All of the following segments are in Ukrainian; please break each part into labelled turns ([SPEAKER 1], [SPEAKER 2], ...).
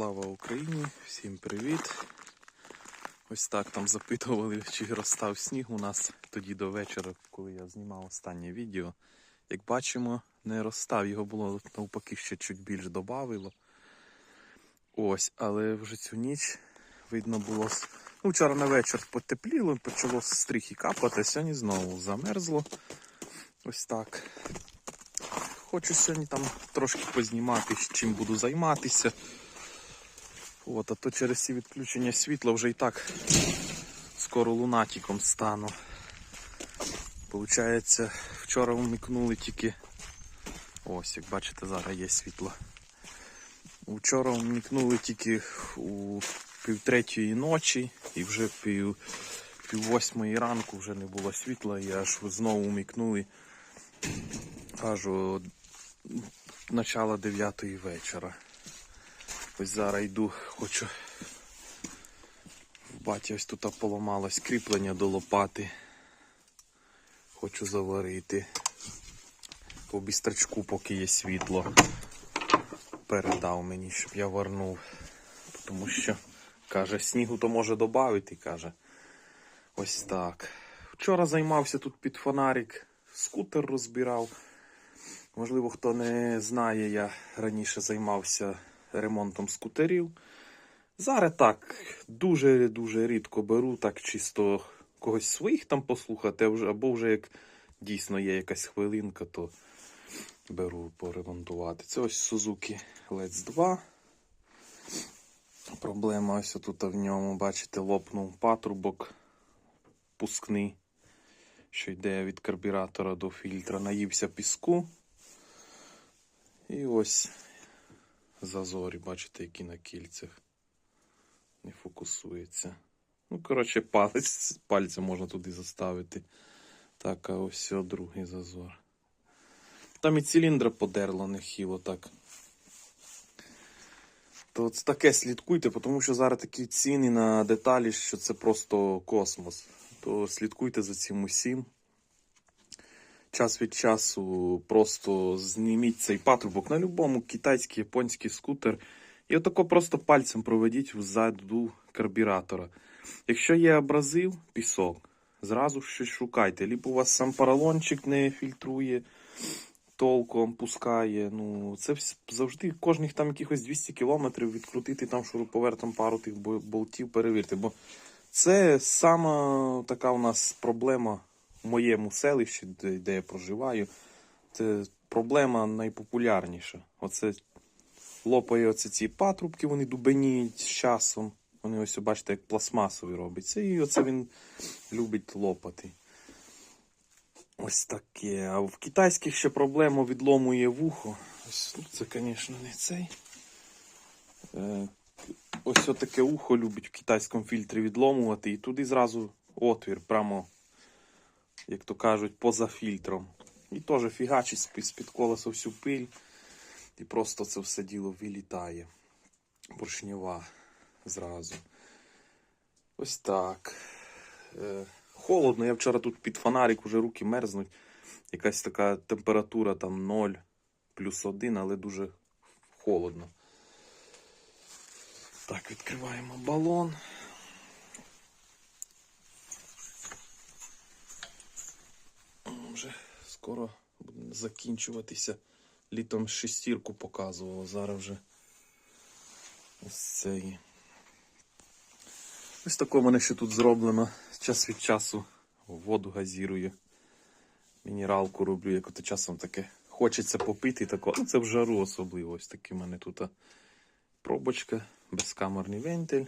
[SPEAKER 1] Слава Україні! Всім привіт! Ось так там запитували, чи розстав сніг у нас тоді до вечора, коли я знімав останнє відео. Як бачимо, не розстав, його було навпаки ще чуть більш додавило. Ось, але вже цю ніч видно було. Ну, вчора на вечір потепліло, почало стріхи капати, сьогодні знову замерзло. Ось так. Хочу сьогодні там трошки познімати, чим буду займатися. От, а то через ці відключення світла вже і так скоро лунатиком стану. Получається, вчора вмикнули тільки. Ось, як бачите, зараз є світло. Вчора вмикнули тільки у півтретьої ночі і вже пів, пів восьмої ранку вже не було світла, і аж знову вмикнули аж о начало 9 вечора. Ось зараз йду, хочу. В баті ось тут поламалось кріплення до лопати. Хочу заварити. По бістрачку, поки є світло. Передав мені, щоб я варнув. Тому що, каже, снігу то може додати, каже. Ось так. Вчора займався тут під фонарик, скутер розбирав. Можливо, хто не знає, я раніше займався ремонтом скутерів. Зараз так, дуже-дуже рідко беру, так чисто когось своїх там послухати, або вже як дійсно є якась хвилинка, то беру поремонтувати. Це ось Suzuki Let's 2. Проблема ось тут в ньому, бачите, лопнув патрубок пускний, що йде від карбюратора до фільтра, наївся піску. І ось зазорі, бачите, які на кільцях. Не фокусується. Ну, коротше, палець, пальцем можна туди заставити. Так, а ось другий зазор. Там і циліндра подерло нехило так. То от таке слідкуйте, тому що зараз такі ціни на деталі, що це просто космос. То слідкуйте за цим усім час від часу просто зніміть цей патрубок на будь-якому китайський, японський скутер. І отако просто пальцем проведіть взаду карбюратора. Якщо є абразив, пісок, зразу щось шукайте. Либо у вас сам поролончик не фільтрує, толком пускає. Ну, це завжди кожних там якихось 200 кілометрів відкрутити там шуруповертом пару тих болтів, перевірте. Бо це сама така у нас проблема моєму селищі, де, де я проживаю. Це проблема найпопулярніша. Оце лопає оце ці патрубки, вони дубеніють з часом. Вони ось, бачите, як пластмасові робиться. І оце він любить лопати. Ось таке. А в китайських ще проблема відломує вухо. Ось ну, це, звісно, не цей. Е, ось таке ухо любить в китайському фільтрі відломувати, і туди зразу отвір, прямо, як то кажуть, поза фільтром. І теж фігачить з-під колеса всю пиль, і просто це все діло вилітає. Поршнева зразу. Ось так. Е, холодно. Я вчора тут під фонарик уже руки мерзнуть. Якась така температура там 0 плюс 1, але дуже холодно. Так, відкриваємо балон. Вже скоро буде закінчуватися. Літом шестірку показувало, зараз вже ось цей. Ось таке мене ще тут зроблено. Час від часу воду газірую. Мінералку роблю, як от часом таке хочеться попити. Тако. Ну, це в жару особливо. Ось такий в мене тут пробочка, безкамерний вентиль.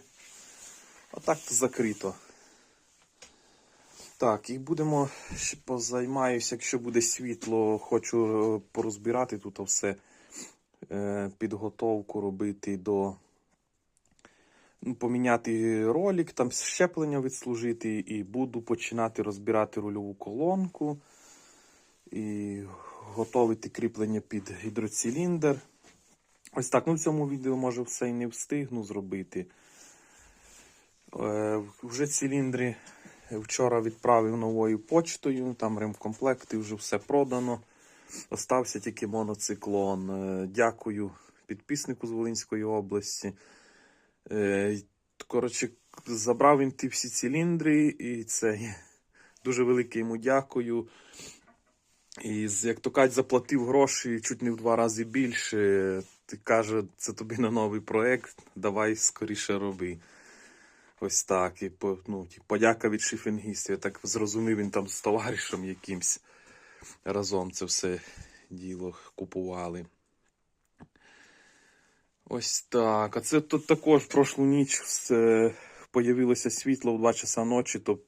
[SPEAKER 1] А так то закрито. Так, і будемо ще позаймаюся, якщо буде світло, хочу е, порозбирати тут все, е, підготовку робити до. Ну, поміняти ролик, там щеплення відслужити, і буду починати розбирати рульову колонку і готувати кріплення під гідроциліндр. Ось так, ну в цьому відео може все і не встигну зробити. Е, вже циліндри вчора відправив новою почтою, там ремкомплекти, вже все продано. Остався тільки моноциклон. Е, Дякую підписнику з Волинської області. Е, коротше, забрав він ті всі циліндри, і це дуже велике йому дякую. І як то кажуть, заплатив гроші чуть не в два рази більше. Ти каже, це тобі на новий проект, давай скоріше роби. Ось так. І ну, подяка від шифінгістів. Я так зрозумів, він там з товаришем якимсь разом це все діло купували. Ось так. А це тут також в прошлу ніч все, появилося світло в 2 часа ночі, то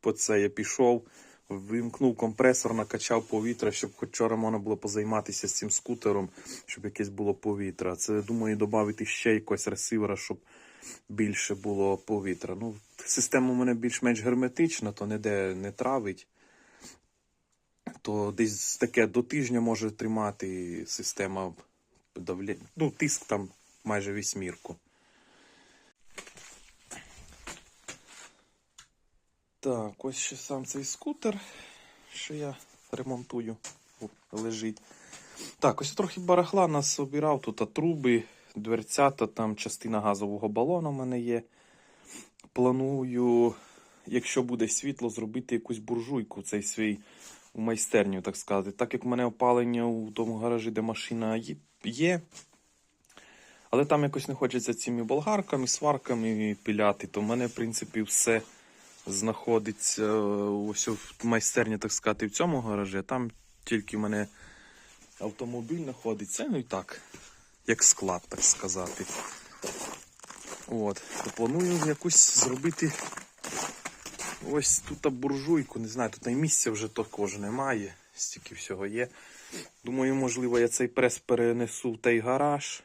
[SPEAKER 1] по це я пішов, вимкнув компресор, накачав повітря, щоб хоч вчора можна було позайматися з цим скутером, щоб якесь було повітря. Це думаю, додати ще якогось ресивера, щоб більше було повітря. Ну, система у мене більш-менш герметична, то ніде не травить. То десь таке до тижня може тримати система давлення. Ну, тиск там майже вісьмірку. Так, ось ще сам цей скутер, що я ремонтую, лежить. Так, ось трохи барахла нас обірав, тут а, труби, дверцята, там частина газового балону в мене є. Планую, якщо буде світло, зробити якусь буржуйку, цей свій у майстерню, так сказати. Так як в мене опалення у тому гаражі, де машина є- є. Але там якось не хочеться цими болгарками, сварками піляти, то в мене, в принципі, все знаходиться е, ось в майстерні, так сказати, в цьому гаражі. Там тільки в мене автомобіль знаходиться. Ну і так, як склад, так сказати. От, то планую якусь зробити ось тут буржуйку. Не знаю, тут і місця вже також немає. Стільки всього є. Думаю, можливо, я цей прес перенесу в той гараж.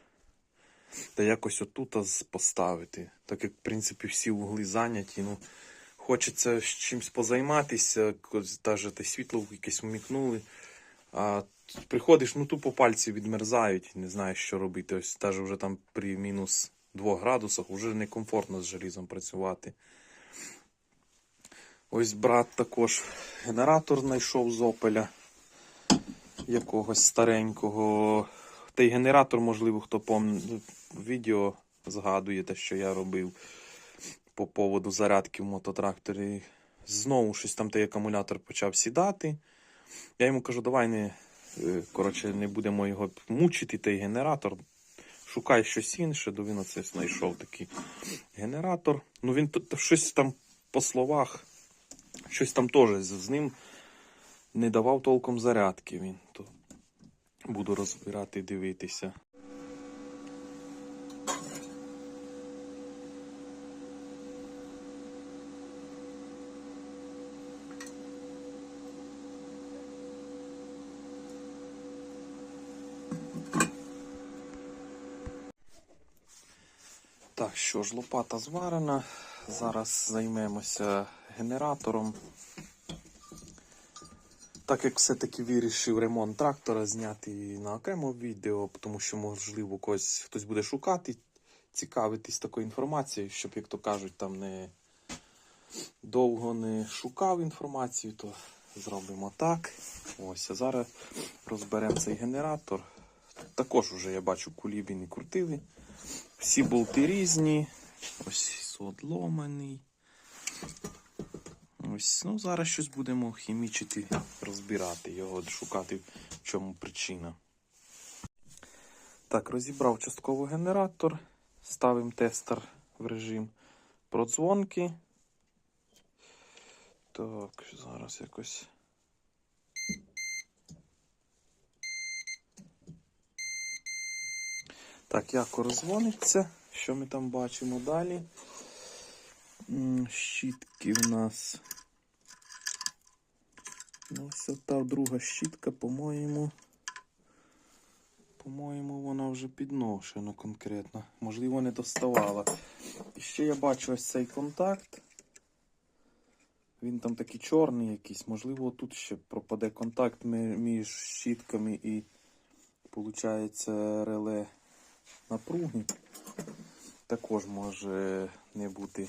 [SPEAKER 1] Та якось отут поставити. Так як, в принципі, всі вугли зайняті. Ну, хочеться чимось позайматися, навіть світло якесь вмікнули. А приходиш, ну тупо пальці відмерзають, не знаєш, що робити. Ось навіть вже там при мінус 2 градусах вже некомфортно з желізом працювати. Ось брат також генератор знайшов з опеля якогось старенького. Той генератор, можливо, хто помне відео згадує те, що я робив по поводу зарядки в мототракторі. Знову щось там той акумулятор почав сідати. Я йому кажу, давай не, коротше, не будемо його мучити, той генератор. Шукай щось інше, до він оце знайшов такий генератор. Ну він тут щось там по словах, щось там теж з ним не давав толком зарядки він. То буду розбирати дивитися. Так, що ж, лопата зварена. Зараз займемося генератором. Так як все-таки вирішив ремонт трактора зняти на окремо відео, тому що, можливо, когось хтось буде шукати, цікавитись такою інформацією, щоб, як то кажуть, там не довго не шукав інформацію, то зробимо так. Ось, а зараз розберемо цей генератор. Також вже я бачу кулібіни крутили. Всі болти різні. Ось одломаний. Ось, ну зараз щось будемо хімічити, розбирати його, шукати, в чому причина. Так, розібрав частково генератор. Ставимо тестер в режим продзвонки. Так, зараз якось. Так, як розвониться. Що ми там бачимо далі? Щітки в нас. Ну, ось та друга щітка, по-моєму. По-моєму, вона вже підношена конкретно. Можливо, не доставала. І ще я бачу ось цей контакт. Він там такий чорний якийсь. Можливо, тут ще пропаде контакт між щітками і, виходить, реле напруги. Також може не бути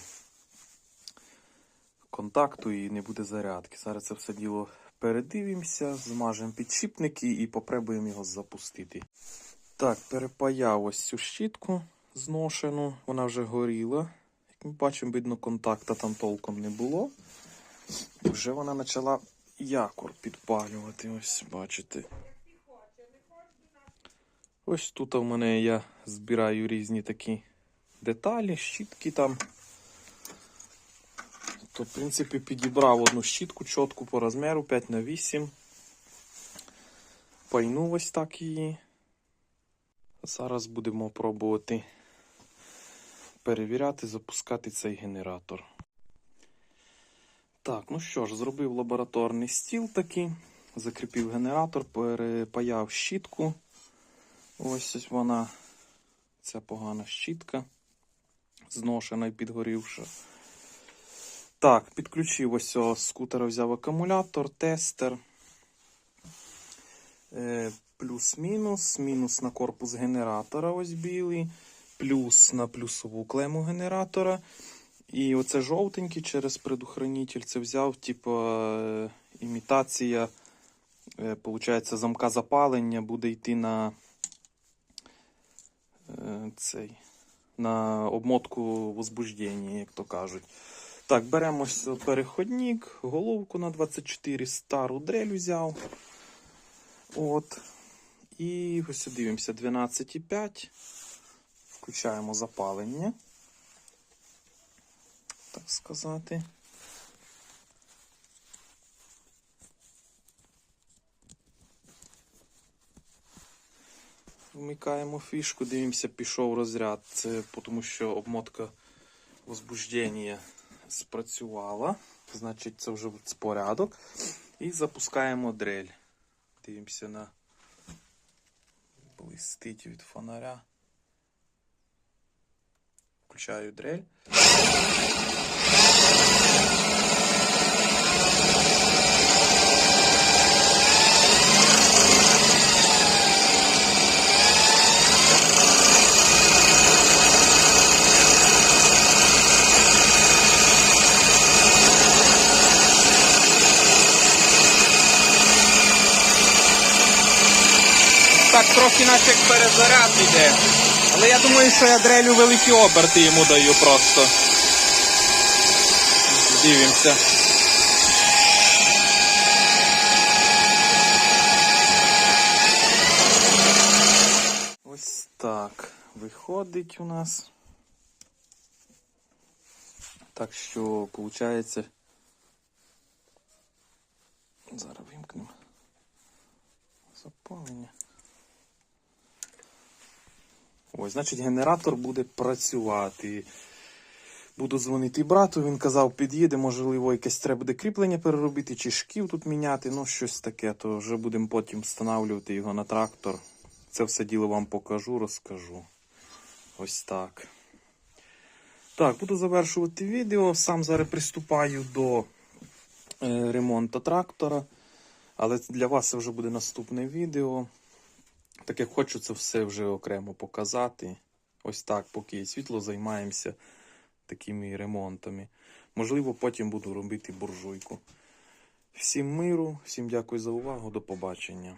[SPEAKER 1] контакту і не буде зарядки. Зараз це все діло передивимося, змажемо підшипники і попробуємо його запустити. Так, перепаяв ось цю щітку. зношену, вона вже горіла. Як ми бачимо, видно, контакта там толком не було. Вже вона почала якор підпалювати. Ось, бачите. Ось тут у мене я збираю різні такі деталі, щітки там. То, в принципі, підібрав одну щітку чітку по розміру 5 на 8 Пайну ось так її. Зараз будемо пробувати перевіряти, запускати цей генератор. Так, ну що ж, зробив лабораторний стіл такий, закріпив генератор, перепаяв щітку. Ось ось вона, ця погана щітка, зношена і підгорівша. Так, підключив ось о, з скутера взяв акумулятор, тестер. Е, плюс-мінус, мінус на корпус генератора, ось білий, плюс на плюсову клему генератора. І оце жовтенький через предохранитель. Це взяв, типу, е, імітація, е, получається, замка запалення буде йти на цей, на обмотку возбуждення, як то кажуть. Так, беремо переходник, головку на 24, стару дрель взяв. От. І ось дивимося 12,5. Включаємо запалення. Так сказати. Вмикаємо фішку, дивимося, пішов розряд. Тому що обмотка возбуждення спрацювала. Значить, це вже порядок. І запускаємо дрель. Дивимося на блистить від фонаря. Включаю дрель. Так, трохи наче як перезаряд іде. Але я думаю, що я дрелю великі оберти йому даю просто. Дивимося. Ось так виходить у нас. Так що, виходить. Зараз вимкнемо. Запалення. Ось, значить, генератор буде працювати. Буду дзвонити брату, він казав, під'їде, можливо, якесь треба буде кріплення переробити, чи шків тут міняти, ну щось таке, то вже будемо потім встановлювати його на трактор. Це все діло вам покажу, розкажу. Ось так. Так, буду завершувати відео. Сам зараз приступаю до е, ремонту трактора. Але для вас це вже буде наступне відео. Так я хочу це все вже окремо показати. Ось так, поки є світло, займаємося такими ремонтами. Можливо, потім буду робити буржуйку. Всім миру, всім дякую за увагу, до побачення.